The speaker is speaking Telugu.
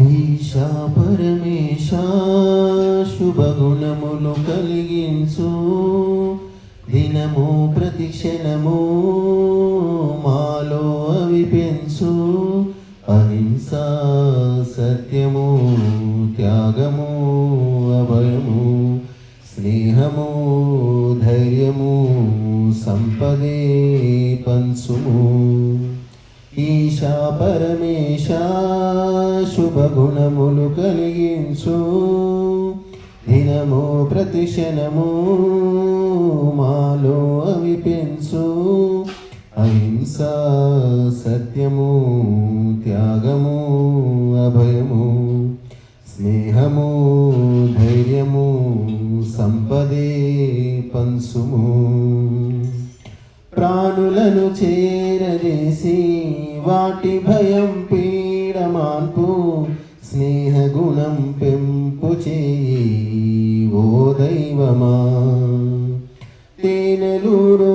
ఈశా పరమేశ శుభగుణములు కలిగించు. దినము ప్రతిక్షణము మాలో అవి పెంచు. అహింస సత్యము త్యాగము అభయము స్నేహము ధైర్యము సంపదే పంచుము. ఈశా పరమేశ శుభగుణములు కలిగించు. దినము ప్రతిక్షణము మాలో అవి పెంచు. అహింస సత్యము త్యాగము అభయము స్నేహము ధైర్యము సంపదే పంచుము. ప్రాణులను చేరజేసి వాటి భయం పీడమాన్పు స్నేహ గుణం పెంపు చేయి ఓ దైవమా. తేనెలూరు